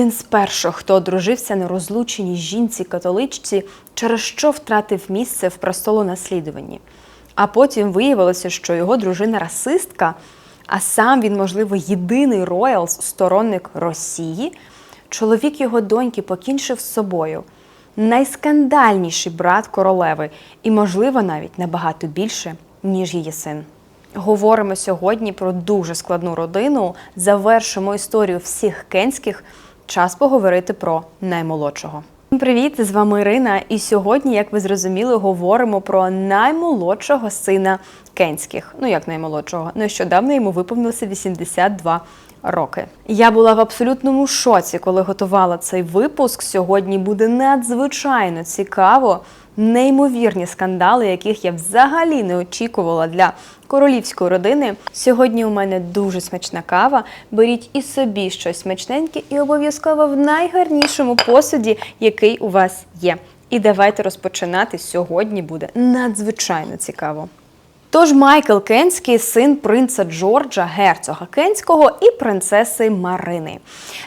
Він з перших, хто одружився на розлученій жінці-католичці, через що втратив місце в престолонаслідуванні. А потім виявилося, що його дружина расистка, а сам він, можливо, єдиний роялс, сторонник Росії. Чоловік його доньки покінчив з собою. Найскандальніший брат королеви, і, можливо, навіть набагато більше, ніж її син. Говоримо сьогодні про дуже складну родину. Завершимо історію всіх кенських. Час поговорити про наймолодшого. Привіт, з вами Ірина. І сьогодні, як ви зрозуміли, говоримо про наймолодшого сина кенських. Ну як наймолодшого? Нещодавно йому виповнилося 82 роки. Я була в абсолютному шоці, коли готувала цей випуск. Сьогодні буде надзвичайно цікаво. Неймовірні скандали, яких я взагалі не очікувала для королівської родини. Сьогодні у мене дуже смачна кава. Беріть і собі щось смачненьке, і обов'язково в найгарнішому посуді, який у вас є. І давайте розпочинати. Сьогодні буде надзвичайно цікаво. Тож Майкл Кенський син принца Джорджа, герцога Кенського і принцеси Марини.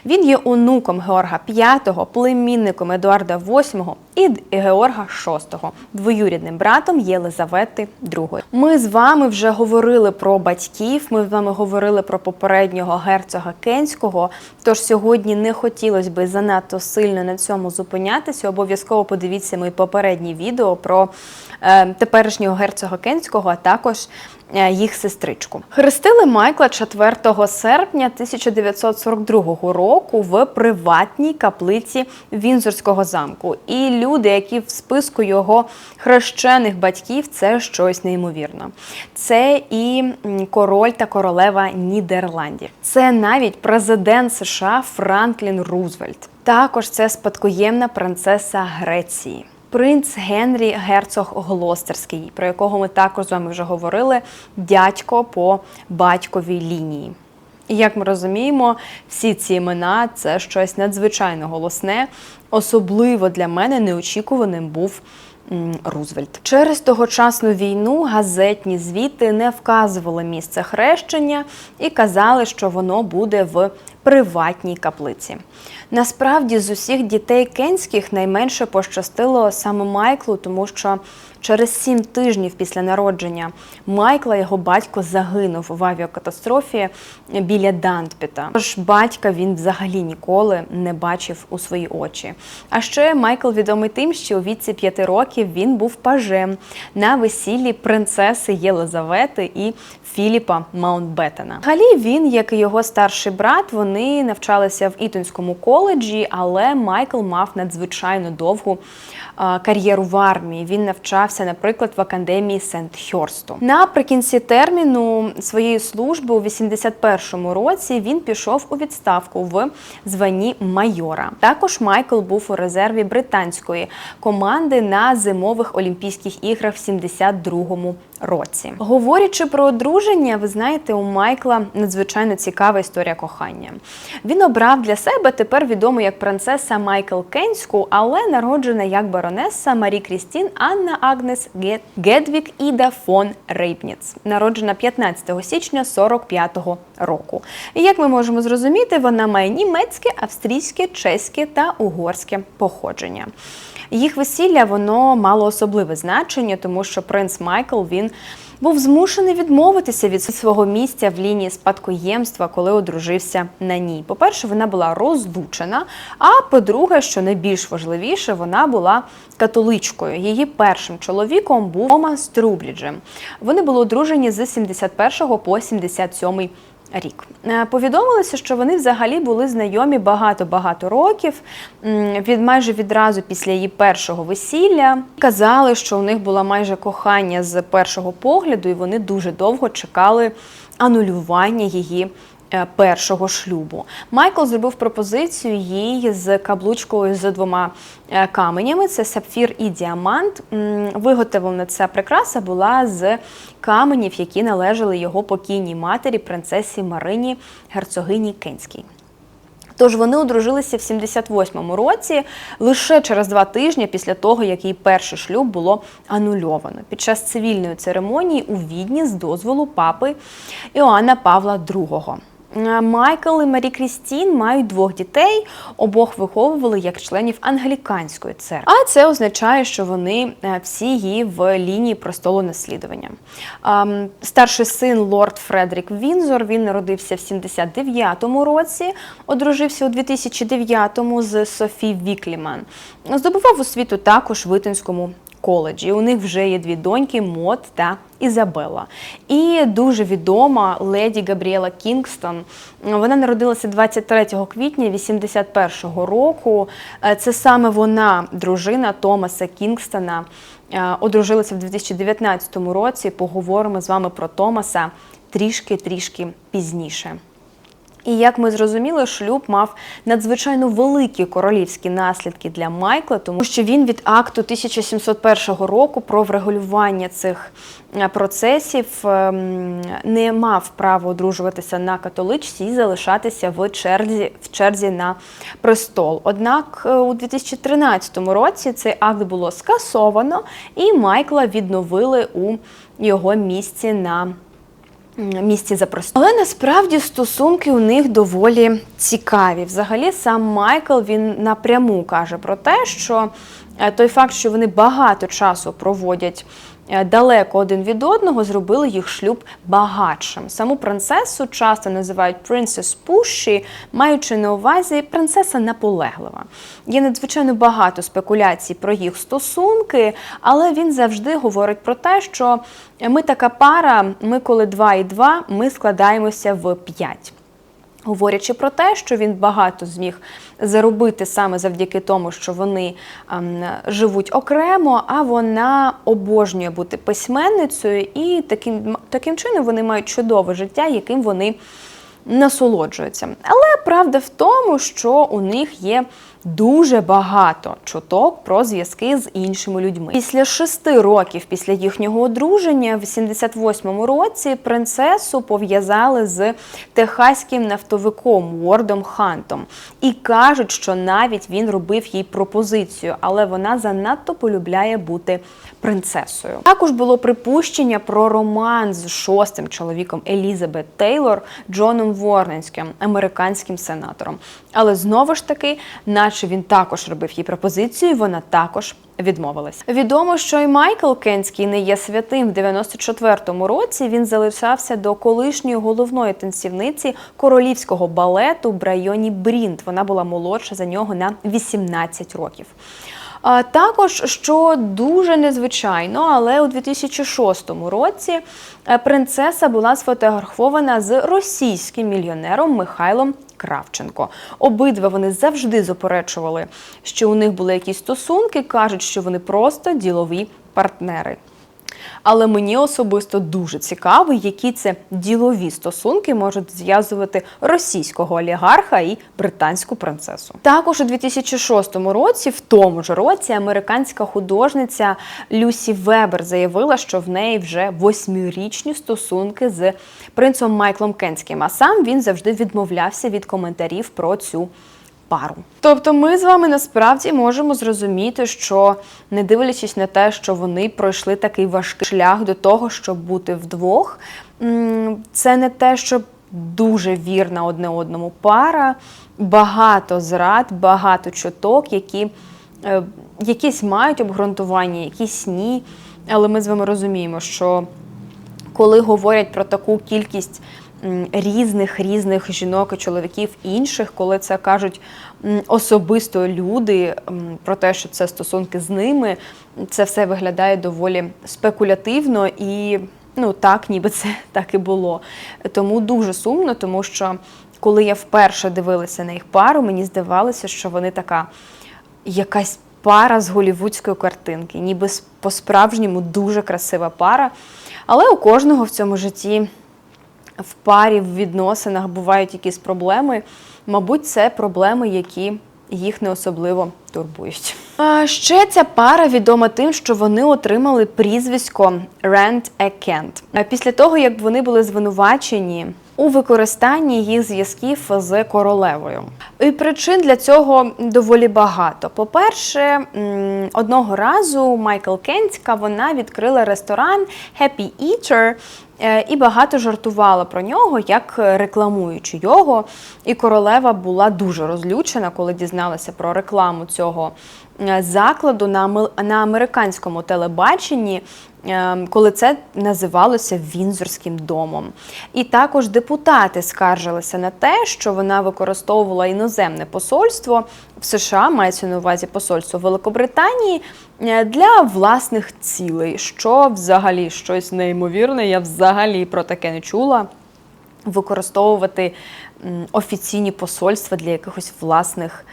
Він є онуком Георга V, племінником Едуарда VIII і Георга VI, двоюрідним братом Єлизавети II. Ми з вами вже говорили про батьків. Ми з вами говорили про попереднього герцога Кенського. Тож сьогодні не хотілося би занадто сильно на цьому зупинятися. Обов'язково подивіться мої попередні відео про е, теперішнього герцога Кенського, а також е, їх сестричку. Хрестили Майкла 4 серпня 1942 року в приватній каплиці Вінзорського замку. І люди, які в списку його хрещених батьків, це щось неймовірно. Це і король та королева Нідерландів. Це навіть президент США Франклін Рузвельт. Також це спадкоємна принцеса Греції. Принц Генрі Герцог Глостерський, про якого ми також з вами вже говорили, дядько по батьковій лінії. І як ми розуміємо, всі ці імена це щось надзвичайно голосне. Особливо для мене неочікуваним був Рузвельт. Через тогочасну війну газетні звіти не вказували місце хрещення і казали, що воно буде в приватній каплиці. Насправді, з усіх дітей кенських найменше пощастило саме Майклу, тому що через сім тижнів після народження Майкла його батько загинув в авіакатастрофі біля Дантпіта. Тож батька він взагалі ніколи не бачив у свої очі. А ще Майкл відомий тим, що у віці п'яти років він був пажем на весіллі принцеси Єлизавети і Філіпа Маунтбеттена. Взагалі він, як і його старший брат, вони навчалися в Ітонському коледжі, але Майкл мав надзвичайно довгу кар'єру в армії. Він навчався, наприклад, в академії Сент-Хьорсту. Наприкінці терміну своєї служби у 81-му році він пішов у відставку в званні майора. Також Майкл був у резерві британської команди на зимових Олімпійських іграх в 72-му році. Говорячи про одруження, ви знаєте, у Майкла надзвичайно цікава історія кохання. Він обрав для себе тепер відому як принцеса Майкл Кенську, але народжена як баронеса Марі Крістін Анна Агнес Ге- Гедвік Іда фон Рейпніц, народжена 15 січня 45-го року. І як ми можемо зрозуміти, вона має німецьке, австрійське, чеське та угорське походження. Їх весілля воно мало особливе значення, тому що принц Майкл він був змушений відмовитися від свого місця в лінії спадкоємства, коли одружився на ній. По-перше, вона була розлучена. А по-друге, що найбільш важливіше, вона була католичкою. Її першим чоловіком був Томас Трубліджем. Вони були одружені з 71 по 77 рік. Е, Повідомилося, що вони взагалі були знайомі багато-багато років, від майже відразу після її першого весілля. Казали, що у них була майже кохання з першого погляду, і вони дуже довго чекали анулювання її. Е, Першого шлюбу Майкл зробив пропозицію їй з каблучкою з двома е, каменями: це сапфір і діамант. Виготовлена ця прикраса була з каменів, які належали його покійній матері, принцесі Марині, герцогині Кенській. Тож вони одружилися в 78-му році лише через два тижні після того, як її перший шлюб було анульовано під час цивільної церемонії у Відні з дозволу папи Іоанна Павла II. Е, Майкл і Марі Крістін мають двох дітей, обох виховували як членів англіканської церкви. А це означає, що вони е, всі є в лінії престолу наслідування. Старший син лорд Фредерік Вінзор. Він народився в 79-му році, одружився у 2009-му з Софі Вікліман. Здобував освіту також в Витинському коледжі. У них вже є дві доньки Мот та Ізабелла. І дуже відома леді Габріела Кінгстон. Вона народилася 23 квітня 81-го року. Е, Це саме вона, дружина Томаса Кінгстона. Е, Одружилася в 2019 році. Поговоримо з вами про Томаса трішки-трішки пізніше. І як ми зрозуміли, шлюб мав надзвичайно великі королівські наслідки для Майкла, тому що він від акту 1701 року про врегулювання цих е, процесів ем, не мав права одружуватися на католичці і залишатися в черзі, в черзі на престол. Однак е, у 2013 році цей акт було скасовано, і Майкла відновили у його місці на місці за престол. Але насправді стосунки у них доволі цікаві. Взагалі, сам Майкл він напряму каже про те, що е, той факт, що вони багато часу проводять. Е, Далеко один від одного зробили їх шлюб багатшим. Саму принцесу часто називають Princess Pushy, маючи на увазі принцеса наполеглива. Є надзвичайно багато спекуляцій про їх стосунки, але він завжди говорить про те, що ми така пара, ми коли два і два, ми складаємося в п'ять. Говорячи про те, що він багато зміг заробити саме завдяки тому, що вони ем, живуть окремо, а вона обожнює бути письменницею, і таким, таким чином вони мають чудове життя, яким вони насолоджуються. Але правда в тому, що у них є дуже багато чуток про зв'язки з іншими людьми. Після шести років після їхнього одруження, в 78-му році, принцесу пов'язали з техаським нафтовиком Уордом Хантом. І кажуть, що навіть він робив їй пропозицію, але вона занадто полюбляє бути принцесою. Також було припущення про роман з шостим чоловіком Елізабет Тейлор Джоном Ворненським, американським сенатором. Але знову ж таки, наче він також робив їй пропозицію, вона також відмовилась. Відомо, що і Майкл Кенський не є святим. В 94-му році він залишався до колишньої головної танцівниці королівського балету Брайоні Брінт. Вона була молодша за нього на 18 років. А також, що дуже незвичайно, але у 2006 році е, принцеса була сфотографована з російським мільйонером Михайлом Кравченко. Обидва вони завжди заперечували, що у них були якісь стосунки, кажуть, що вони просто ділові партнери. Але мені особисто дуже цікаво, які це ділові стосунки можуть зв'язувати російського олігарха і британську принцесу. Також у 2006 році, в тому ж році, американська художниця Люсі Вебер заявила, що в неї вже восьмирічні стосунки з принцем Майклом Кенським. А сам він завжди відмовлявся від коментарів про цю пару. Тобто, ми з вами насправді можемо зрозуміти, що не дивлячись на те, що вони пройшли такий важкий шлях до того, щоб бути вдвох, це не те, що дуже вірна одне одному пара, багато зрад, багато чуток, які е, якісь мають обґрунтування, якісь ні. Але ми з вами розуміємо, що коли говорять про таку кількість різних різних жінок і чоловіків інших, коли це кажуть особисто люди про те, що це стосунки з ними, це все виглядає доволі спекулятивно і ну так, ніби це так і було. Тому дуже сумно, тому що коли я вперше дивилася на їх пару, мені здавалося, що вони така якась пара з голівудської картинки, ніби по-справжньому дуже красива пара. Але у кожного в цьому житті в парі, в відносинах бувають якісь проблеми. Мабуть, це проблеми, які їх не особливо турбують. А ще ця пара відома тим, що вони отримали прізвисько Rent a Kent. Після того, як вони були звинувачені у використанні їх зв'язків з королевою. І причин для цього доволі багато. По-перше, одного разу Майкл Кенська вона відкрила ресторан Happy Eater і багато жартувала про нього, як рекламуючи його. І королева була дуже розлючена, коли дізналася про рекламу цього е, закладу на американському телебаченні. е, Коли це називалося Вінзорським домом, і також депутати скаржилися на те, що вона використовувала іноземне посольство в США, мається на увазі посольство Великобританії е, для власних цілей, що взагалі щось неймовірне. Я взагалі про таке не чула використовувати офіційні посольства для якихось власних,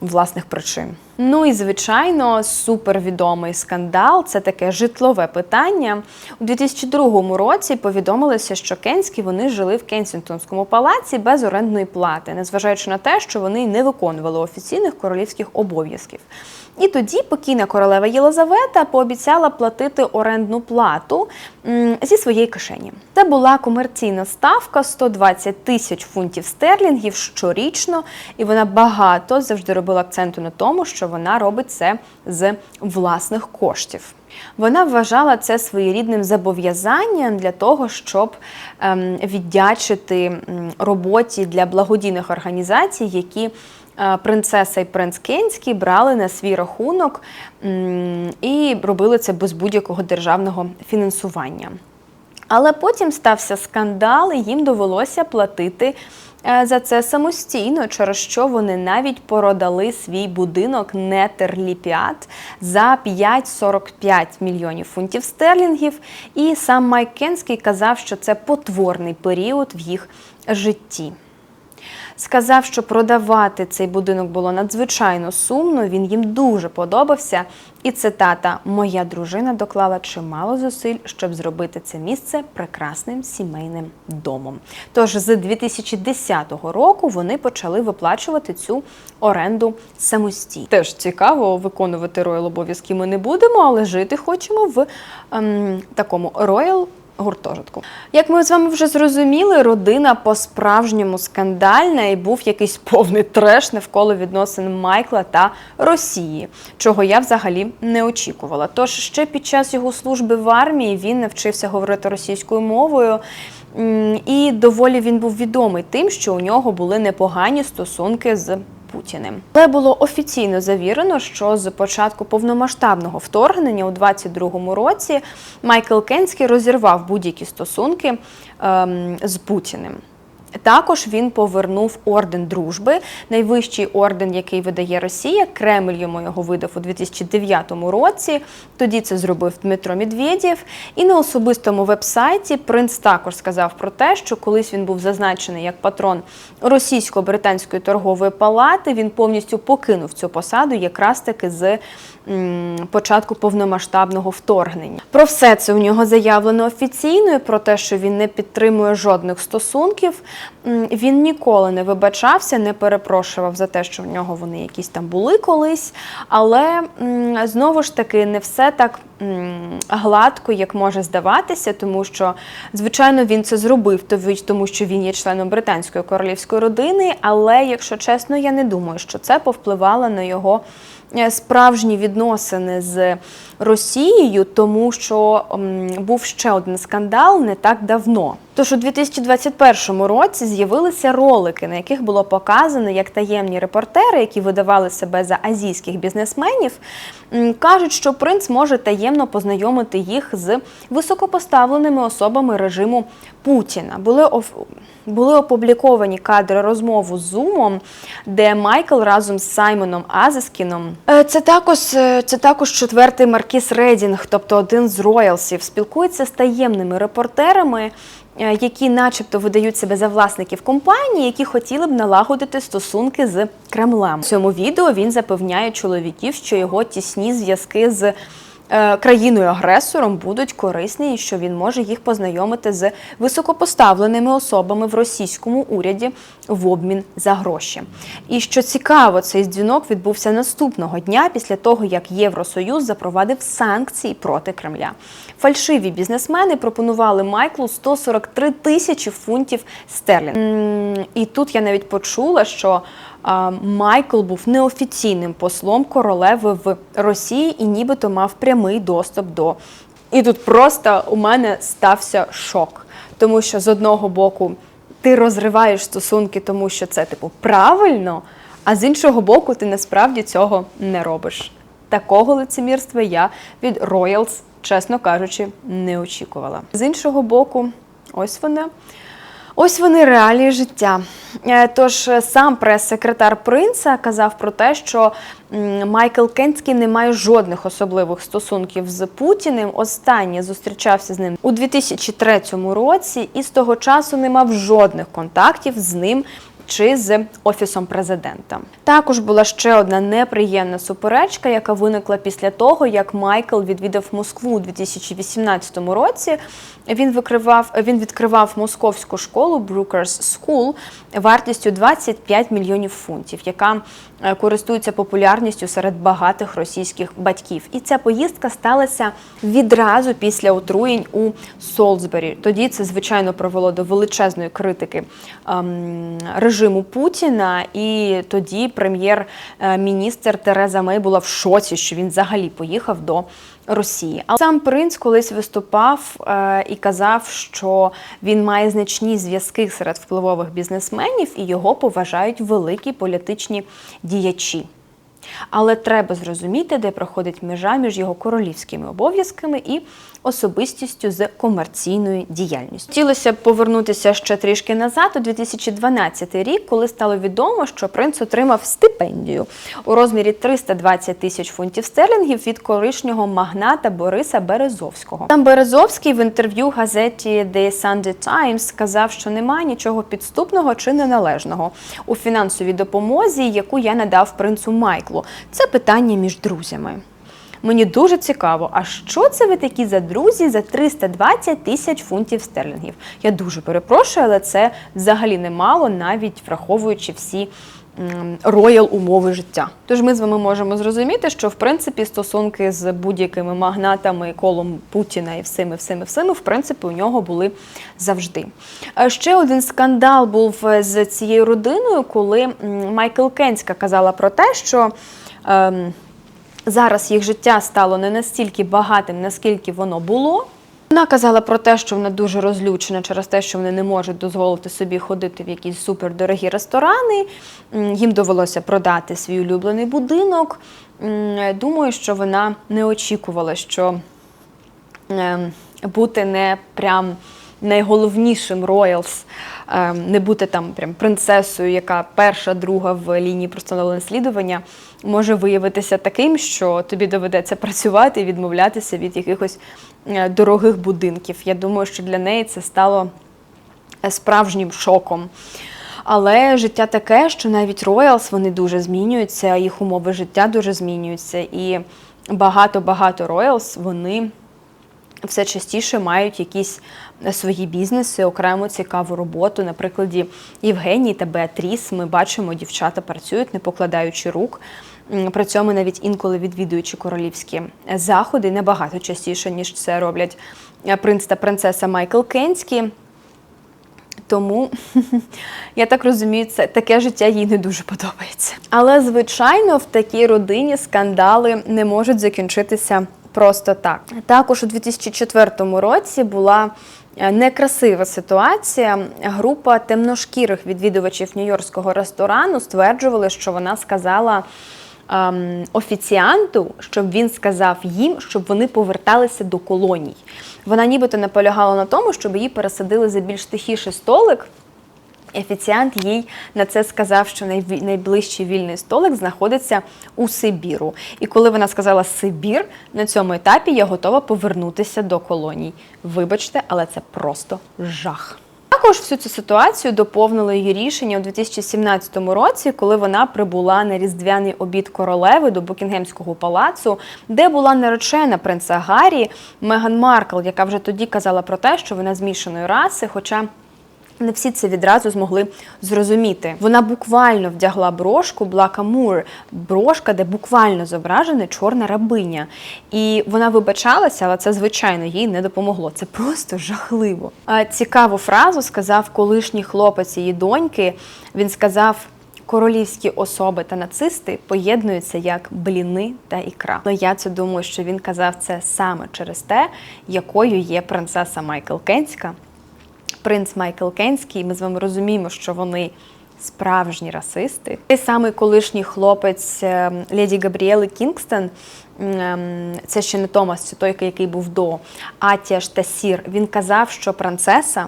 власних причин. Ну і звичайно, супервідомий скандал це таке житлове питання. У 2002 році повідомилося, що Кенські вони жили в Кенсінгтонському палаці без орендної плати, незважаючи на те, що вони не виконували офіційних королівських обов'язків. І тоді покійна королева Єлизавета пообіцяла платити орендну плату зі своєї кишені. Це була комерційна ставка 120 тисяч фунтів стерлінгів щорічно, і вона багато завжди робила акценту на тому, що вона робить це з власних коштів. Вона вважала це своєрідним зобов'язанням для того, щоб ем, віддячити роботі для благодійних організацій, які принцеса і принц Кенський брали на свій рахунок і робили це без будь-якого державного фінансування. Але потім стався скандал, і їм довелося платити е, за це самостійно, через що вони навіть продали свій будинок Нетерліпіат за 5,45 мільйонів фунтів стерлінгів. І сам Майк Кенський казав, що це потворний період в їх житті. Сказав, що продавати цей будинок було надзвичайно сумно. Він їм дуже подобався. І цитата: Моя дружина доклала чимало зусиль, щоб зробити це місце прекрасним сімейним домом. Тож з 2010 року вони почали виплачувати цю оренду самостійно. Теж цікаво виконувати роял обов'язки. Ми не будемо, але жити хочемо в ем, такому роял гуртожитку. Як ми з вами вже зрозуміли, родина по-справжньому скандальна і був якийсь повний треш навколо відносин Майкла та Росії, чого я взагалі не очікувала. Тож ще під час його служби в армії він навчився говорити російською мовою. І доволі він був відомий тим, що у нього були непогані стосунки з Путіним. Але було офіційно завірено, що з початку повномасштабного вторгнення у 22-му році Майкл Кенський розірвав будь-які стосунки ем, з Путіним. Також він повернув орден дружби, найвищий орден, який видає Росія. Кремль йому його видав у 2009 році. Тоді це зробив Дмитро Медведєв. І на особистому вебсайті принц також сказав про те, що колись він був зазначений як патрон російсько-британської торгової палати. Він повністю покинув цю посаду якраз таки з початку повномасштабного вторгнення. Про все це у нього заявлено офіційно, і про те, що він не підтримує жодних стосунків. Він ніколи не вибачався, не перепрошував за те, що в нього вони якісь там були колись. Але знову ж таки не все так гладко, як може здаватися, тому що, звичайно, він це зробив, тому що він є членом британської королівської родини. Але, якщо чесно, я не думаю, що це повпливало на його е, справжні відносини з Росією, тому що був ще один скандал не так давно. Тож у 2021 році з'явилися ролики, на яких було показано, як таємні репортери, які видавали себе за азійських бізнесменів, кажуть, що принц може таємно познайомити їх з високопоставленими особами режиму Путіна. Були були опубліковані кадри розмови з Зумом, де Майкл разом з Саймоном Азескіном. Е, Це також, е, це також четвертий маркіз Редінг, тобто один з роялсів, спілкується з таємними репортерами. Е, Які, начебто, видають себе за власників компанії, які хотіли б налагодити стосунки з Кремлем. В цьому відео він запевняє чоловіків, що його тісні зв'язки з країною-агресором будуть корисні, і що він може їх познайомити з високопоставленими особами в російському уряді в обмін за гроші. І що цікаво, цей дзвінок відбувся наступного дня після того, як Євросоюз запровадив санкції проти Кремля. Фальшиві бізнесмени пропонували Майклу 143 тисячі фунтів стерлінг. І тут я навіть почула, що Майкл був неофіційним послом королеви в Росії і нібито мав прямий доступ до І тут просто у мене стався шок. Тому що з одного боку ти розриваєш стосунки, тому що це типу правильно, а з іншого боку, ти насправді цього не робиш. Такого лицемірства я від Royals, чесно кажучи, не очікувала. З іншого боку, ось вони. Ось вони реалії життя. Е, Тож е, сам прес-секретар принца казав про те, що Майкл Кенський не має жодних особливих стосунків з Путіним. Останнє зустрічався з ним у 2003 році і з того часу не мав жодних контактів з ним. Чи з офісом президента також була ще одна неприємна суперечка, яка виникла після того, як Майкл відвідав Москву у 2018 році. Він викривав він відкривав московську школу Brookers School вартістю 25 мільйонів фунтів, яка е, користується популярністю серед багатих російських батьків. І ця поїздка сталася відразу після отруєнь у Солсбері. Тоді це звичайно привело до величезної критики ем, режиму Путіна. І тоді прем'єр-міністр Тереза Мей була в шоці, що він взагалі поїхав до Росії. А сам принц колись виступав е, і казав, що він має значні зв'язки серед впливових бізнесменів і його поважають великі політичні діячі. Але треба зрозуміти, де проходить межа між його королівськими обов'язками і особистістю з комерційною діяльністю. Хотілося б повернутися ще трішки назад, у 2012 рік, коли стало відомо, що принц отримав стипендію у розмірі 320 тисяч фунтів стерлінгів від колишнього магната Бориса Березовського. Там Березовський в інтерв'ю газеті The Sunday Times сказав, що немає нічого підступного чи неналежного у фінансовій допомозі, яку я надав принцу Майклу. Це питання між друзями. Мені дуже цікаво, а що це ви такі за друзі за 320 тисяч фунтів стерлінгів? Я дуже перепрошую, але це взагалі немало, навіть враховуючи всі роял умови життя. Тож ми з вами можемо зрозуміти, що в принципі стосунки з будь-якими магнатами, колом Путіна і всіми, всіми, всіми, в принципі, у нього були завжди. Ще один скандал був з цією родиною, коли Майкл Кенська казала про те, що. Ем, Зараз їх життя стало не настільки багатим, наскільки воно було. Вона казала про те, що вона дуже розлючена через те, що вони не можуть дозволити собі ходити в якісь супердорогі ресторани. Їм довелося продати свій улюблений будинок. Думаю, що вона не очікувала, що ем, бути не прям найголовнішим Роялс, ем, не бути там прям принцесою, яка перша, друга в лінії простановленого наслідування, може виявитися таким, що тобі доведеться працювати і відмовлятися від якихось е, дорогих будинків. Я думаю, що для неї це стало е, справжнім шоком. Але життя таке, що навіть Роялс вони дуже змінюються, їх умови життя дуже змінюються, і багато-багато Роялс вони все частіше мають якісь свої бізнеси, окремо цікаву роботу. На прикладі Євгенії та Беатріс ми бачимо, дівчата працюють, не покладаючи рук. При цьому навіть інколи відвідуючи королівські заходи набагато частіше, ніж це роблять е, принц та принцеса Майкл Кенські. Тому я так розумію, це таке життя їй не дуже подобається. Але звичайно, в такій родині скандали не можуть закінчитися просто так. Також у 2004 році була е, некрасива ситуація. Група темношкірих відвідувачів нью-йоркського ресторану стверджували, що вона сказала. ем, Офіціанту, щоб він сказав їм, щоб вони поверталися до колоній. Вона нібито наполягала на тому, щоб її пересадили за більш тихіший столик. Офіціант їй на це сказав, що найближчий вільний столик знаходиться у Сибіру. І коли вона сказала Сибір, на цьому етапі я готова повернутися до колоній. Вибачте, але це просто жах. Також всю цю ситуацію доповнило її рішення у 2017 році, коли вона прибула на різдвяний обід королеви до Букінгемського палацу, де була наречена принца Гаррі Меган Маркл, яка вже тоді казала про те, що вона змішаної раси, хоча не всі це відразу змогли зрозуміти. Вона буквально вдягла брошку Блака Мур, брошка, де буквально зображена чорна рабиня. І вона вибачалася, але це звичайно їй не допомогло. Це просто жахливо. Цікаву фразу сказав колишній хлопець її доньки. Він сказав. королівські особи та нацисти поєднуються як бліни та ікра. Ну я це думаю, що він казав це саме через те, якою є принцеса Майкл Кенська. Принц Майкл Кенський, ми з вами розуміємо, що вони справжні расисти. Той самий колишній хлопець ем, леді Габріели Кінгстон, ем, це ще не Томас, це той, який був до Атіаш та Сір. Він казав, що принцеса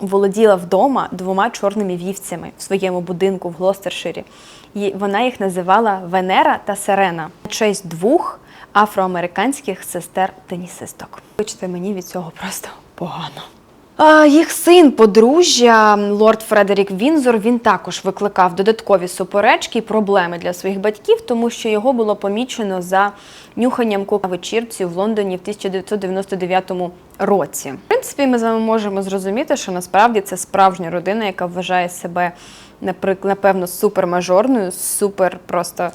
володіла вдома двома чорними вівцями в своєму будинку в Глостерширі. І вона їх називала Венера та Сирена на честь двох афроамериканських сестер тенісисток. Вибачте, мені від цього просто погано. Їх син, подружжя, лорд Фредерік Вінзор, він також викликав додаткові суперечки і проблеми для своїх батьків, тому що його було помічено за нюханням кока вечірці в Лондоні в 1999 році. В принципі, ми з вами можемо зрозуміти, що насправді це справжня родина, яка вважає себе напевно супермажорною, супер просто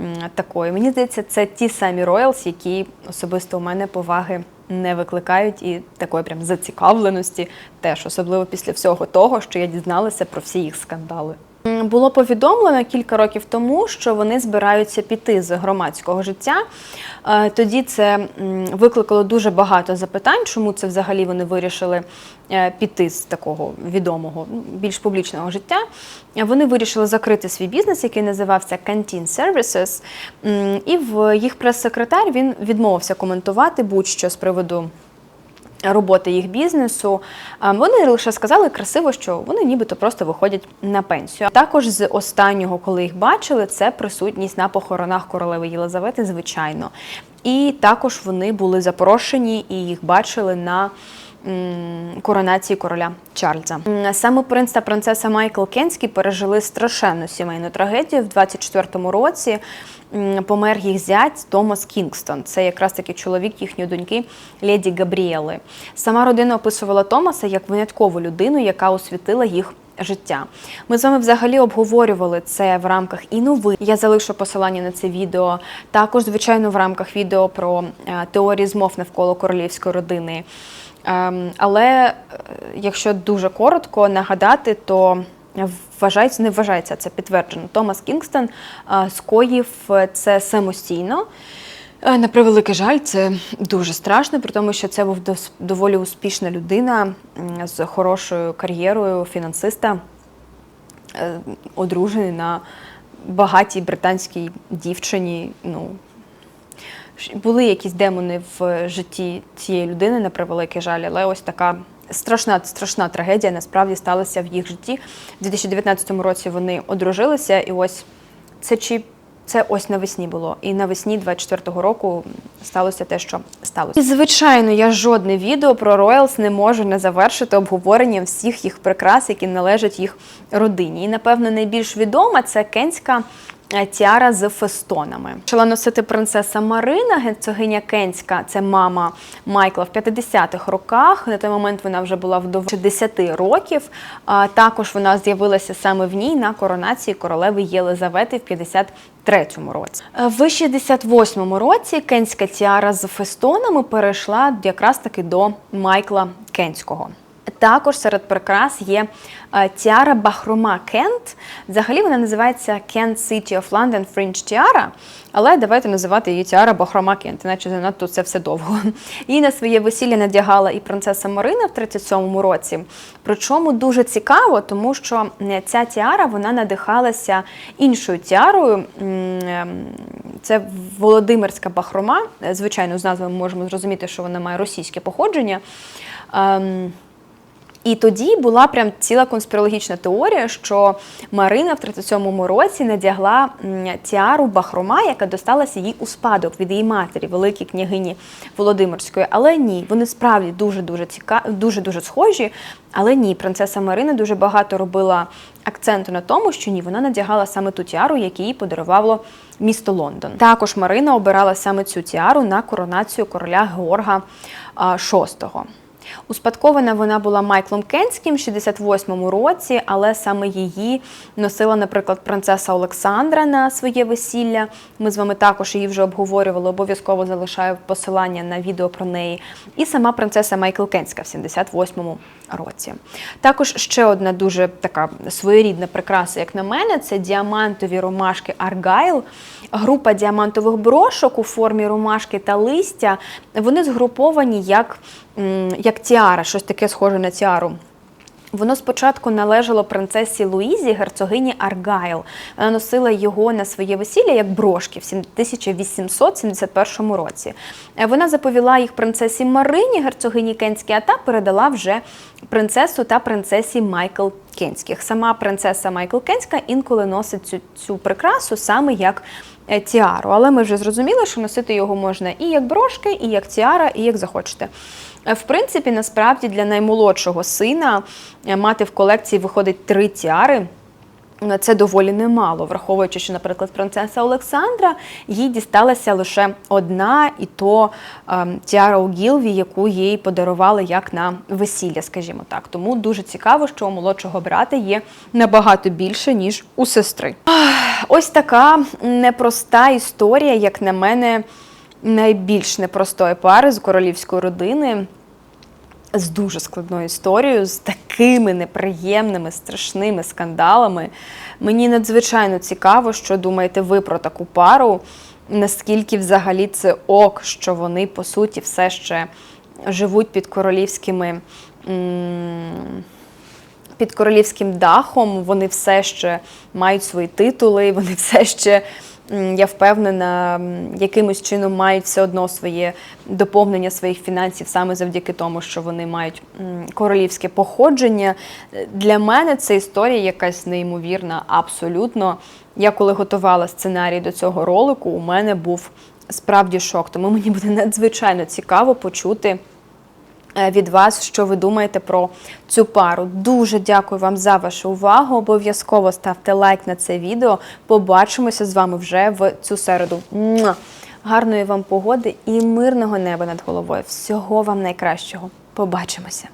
м, такою. Мені здається, це ті самі Роялс, які особисто у мене поваги не викликають і такої прям зацікавленості, теж особливо після всього того, що я дізналася про всі їх скандали. Було повідомлено кілька років тому, що вони збираються піти з громадського життя. Е, Тоді це викликало дуже багато запитань, чому це взагалі вони вирішили е, піти з такого відомого, більш публічного життя. Е, Вони вирішили закрити свій бізнес, який називався Canteen Services. І в їх прес-секретар він відмовився коментувати будь-що з приводу роботи їх бізнесу. А Вони лише сказали красиво, що вони нібито просто виходять на пенсію. Також з останнього, коли їх бачили, це присутність на похоронах королеви Єлизавети, звичайно. І також вони були запрошені і їх бачили на коронації короля Чарльза. Саме принц та принцеса Майкл Кенський пережили страшенну сімейну трагедію в 24-му році. Помер їх зять Томас Кінгстон. Це якраз таки чоловік їхньої доньки Леді Габріели. Сама родина описувала Томаса як виняткову людину, яка освітила їх життя. Ми з вами взагалі обговорювали це в рамках і новин. Я залишу посилання на це відео. Також, звичайно, в рамках відео про е, теорії змов навколо королівської родини. Ем, Але е, якщо дуже коротко нагадати, то вважається, не вважається це підтверджено. Томас Кінгстон е, скоїв це самостійно. Е, На превеликий жаль, це дуже страшно, при тому, що це був доволі успішна людина з хорошою кар'єрою фінансиста, е, одружений на багатій британській дівчині. Ну, були якісь демони в житті цієї людини, на превеликий жаль, але ось така страшна, страшна трагедія насправді сталася в їх житті. У 2019 році вони одружилися, і ось це чи це ось навесні було. І навесні 24-го року сталося те, що сталося. І звичайно, я жодне відео про Роялс не можу не завершити обговоренням всіх їх прикрас, які належать їх родині. І напевно найбільш відома це кенська тіара з фестонами. Почала носити принцеса Марина, герцогиня Кенська, це мама Майкла в 50-х роках. На той момент вона вже була вдовж 10 років. А також вона з'явилася саме в ній на коронації королеви Єлизавети в 53-му році. Е, В 68-му році кенська тіара з фестонами перейшла якраз таки до Майкла Кенського. Також серед прикрас є е, тіара Бахрома Кент. Взагалі вона називається Kent City of London Fringe Tiara, але давайте називати її тіара Бахрома Кент, іначе занадто це все довго. Її на своє весілля надягала і принцеса Марина в 37-му році. Причому дуже цікаво, тому що ця тіара вона надихалася іншою тіарою. Ем, Це Володимирська бахрома. Е, Звичайно, з назви ми можемо зрозуміти, що вона має російське походження. І тоді була прям ціла конспірологічна теорія, що Марина в 37-му році надягла тіару Бахрома, яка досталася їй у спадок від її матері, великій княгині Володимирської. Але ні, вони справді дуже дуже ціка... дуже дуже схожі. Але ні, принцеса Марина дуже багато робила акценту на тому, що ні, вона надягала саме ту тіару, яку їй подарувало місто Лондон. Також Марина обирала саме цю тіару на коронацію короля Георга VI. Успадкована вона була Майклом Кенським в 68-му році, але саме її носила, наприклад, принцеса Олександра на своє весілля. Ми з вами також її вже обговорювали. Обов'язково залишаю посилання на відео про неї. І сама принцеса Майкл Кенська в 78-му році. Також ще одна дуже така своєрідна прикраса, як на мене, це діамантові ромашки Аргайл. Група діамантових брошок у формі ромашки та листя. Вони згруповані як, м, як тіара, щось таке схоже на тіару. Воно спочатку належало принцесі Луїзі, герцогині Аргайл. Вона носила його на своє весілля як брошки в 1871 році. Е, Вона заповіла їх принцесі Марині, герцогині Кенській, а та передала вже принцесу та принцесі Майкл Кенських. Сама принцеса Майкл Кенська інколи носить цю, цю прикрасу саме як е, тіару. Але ми вже зрозуміли, що носити його можна і як брошки, і як тіара, і як захочете. Е, В принципі, насправді для наймолодшого сина е, мати в колекції виходить три тіари. Е, Це доволі немало, враховуючи, що, наприклад, принцеса Олександра їй дісталася лише одна, і то ем, тіара у Гілві, яку їй подарували як на весілля, скажімо так. Тому дуже цікаво, що у молодшого брата є набагато більше, ніж у сестри. Ось така непроста історія, як на мене, найбільш непростої пари з королівської родини з дуже складною історією, з такими неприємними, страшними скандалами. Мені надзвичайно цікаво, що думаєте ви про таку пару. Наскільки взагалі це ок, що вони по суті все ще живуть під королівськими. Під королівським дахом вони все ще мають свої титули, вони все ще, я впевнена, якимось чином мають все одно своє доповнення своїх фінансів саме завдяки тому, що вони мають королівське походження. Для мене це історія якась неймовірна, абсолютно. Я коли готувала сценарій до цього ролику, у мене був справді шок. Тому мені буде надзвичайно цікаво почути від вас, що ви думаєте про цю пару. Дуже дякую вам за вашу увагу. Обов'язково ставте лайк на це відео. Побачимося з вами вже в цю середу. Гарної вам погоди і мирного неба над головою. Всього вам найкращого. Побачимося!